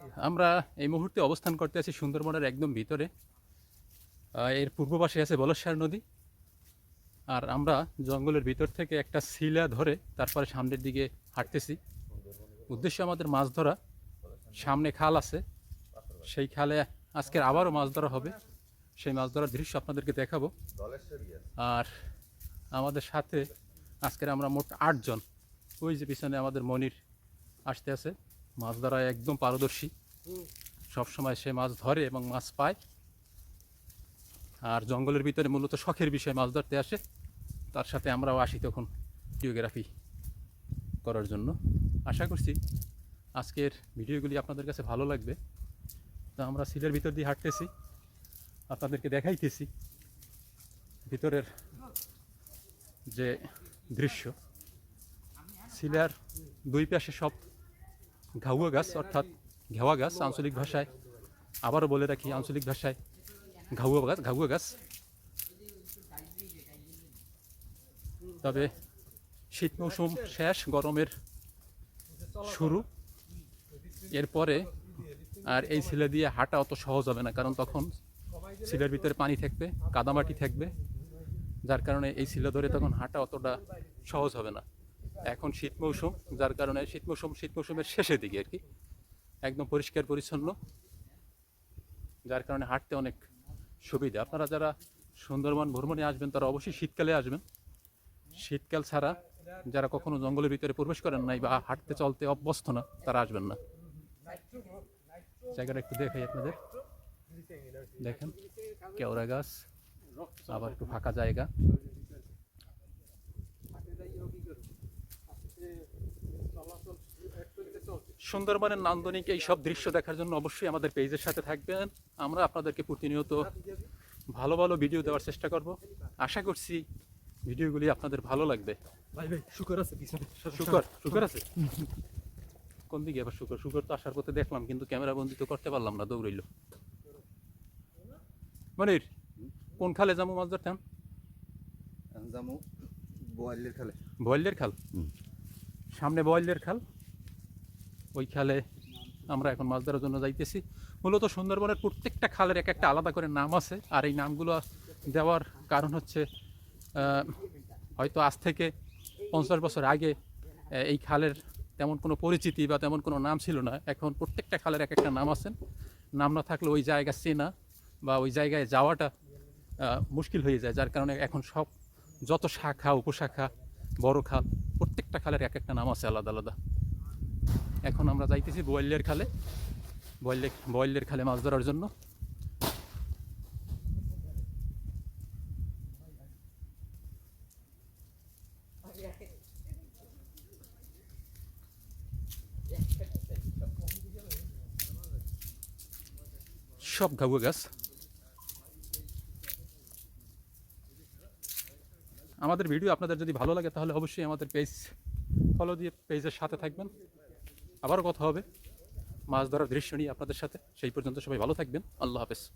আমরা এই মুহূর্তে অবস্থান করতে আছি সুন্দরবনের একদম ভিতরে। এর পূর্ব পাশে আছে বলসার নদী। আর আমরা জঙ্গলের ভিতর থেকে একটা শিলা ধরে তারপরে সামনের দিকে হাঁটতেছি। উদ্দেশ্য আমাদের মাছ ধরা। সামনে খাল আছে। সেই খালে আজকের আবারও মাছ ধরা হবে। সেই মাছ ধরার দৃশ্য আপনাদেরকে দেখাবো। আর আমাদের সাথে আজকের আমরা মোট আটজন। ওই যে পিছনে আমাদের মনির আসতে আছে। মাছ ধরায় একদম পারদর্শী। সবসময় সে মাছ ধরে এবং মাছ পায়। আর জঙ্গলের ভিতরে মূলত শখের বিষয়ে মাছ ধরতে আসে। তার সাথে আমরাও আসি তখন ভিডিওগ্রাফি করার জন্য। আশা করছি আজকের ভিডিওগুলি আপনাদের কাছে ভালো লাগবে। তো আমরা সিলের ভিতর দিয়ে হাঁটতেছি আপনাদেরকে দেখাইতেছি ভিতরের যে দৃশ্য। সিলার দুই পাশে সব ঘাউয়া গাছ, অর্থাৎ ঘেওয়া গাছ আঞ্চলিক ভাষায়। আবারও বলে রাখি, আঞ্চলিক ভাষায় ঘাউয়া গাছ ঘাউয়া গাছ। তবে শীত মৌসুম শেষ, গরমের শুরু। এরপরে আর এই সিলে দিয়ে হাঁটা অত সহজ হবে না, কারণ তখন সিলের ভিতরে পানি থাকবে, কাদামাটি থাকবে। যার কারণে এই সিলে ধরে তখন হাঁটা অতটা সহজ হবে না। এখন শীত মৌসুম, যার কারণে শীত মৌসুম, শীত মৌসুমের শেষের দিকে আর কি। একদম পরিষ্কার, পরিচ্ছন্ন, যার কারণে হাঁটতে অনেক সুবিধা। আপনারা যারা সুন্দরবন, ভ্রমণে আসবেন, তারা অবশ্যই শীতকালে আসবেন। শীতকাল ছাড়া যারা কখনো জঙ্গলের ভিতরে প্রবেশ করেন নাই বা হাঁটতে, চলতে অভ্যস্ত না, তারা আসবেন না। জায়গাটা একটু দেখাই আপনাদের। দেখেন, কেওড়া গাছ, আবার একটু ফাঁকা জায়গা। সুন্দরবনের নান্দনিক এই সব দৃশ্য দেখার জন্য অবশ্যই আমাদের পেজের সাথে থাকবেন। আমরা আপনাদেরকে প্রতিনিয়ত ভালো ভালো ভিডিও দেওয়ার চেষ্টা করব। আশা করছি ভিডিওগুলি আপনাদের ভালো লাগবে। ভাই ভাই শুকর আছে শুকর শুকর আছে? কোন দিকে? আবার শুকর শুকর তো আসার পথে দেখলাম কিন্তু ক্যামেরা বন্দি তো করতে পারলাম না দৌড়ইল। মনির কোন খালে যাব মাছ ধরতাম জামু বোয়ালের খালে। বয়েলের খাল? সামনে বয়েলের খাল? ওই খালে আমরা এখন মাছ ধরার জন্য যাইতেছি। মূলত সুন্দরবনের প্রত্যেকটা খালের এক একটা আলাদা করে নাম আছে। আর এই নামগুলো দেওয়ার কারণ হচ্ছে হয়তো আজ থেকে পঞ্চাশ বছর আগে এই খালের তেমন কোনো পরিচিতি বা তেমন কোনো নাম ছিল না। এখন প্রত্যেকটা খালের এক একটা নাম আছে নাম না থাকলে ওই জায়গা চেনা বা ওই জায়গায় যাওয়াটা মুশকিল হয়ে যায়। যার কারণে এখন সব যত শাখা, উপশাখা, বড় খাল, প্রত্যেকটা খালের এক একটা নাম আছে আলাদা আলাদা। এখন আমরা যাইতেছি বয়েলের খালে। বয়েলের বয়েলের খালে মাছ ধরার জন্য। সব ঘাগুয়া গাছ। আমাদের ভিডিও আপনাদের যদি ভালো লাগে তাহলে অবশ্যই আমাদের পেজ ফলো দিয়ে পেজের সাথে থাকবেন। আবারও কথা হবে। মাছ ধরার দৃশ্য নিয়ে আপনাদের সাথে। সেই পর্যন্ত সবাই ভালো থাকবেন। আল্লাহ হাফেজ।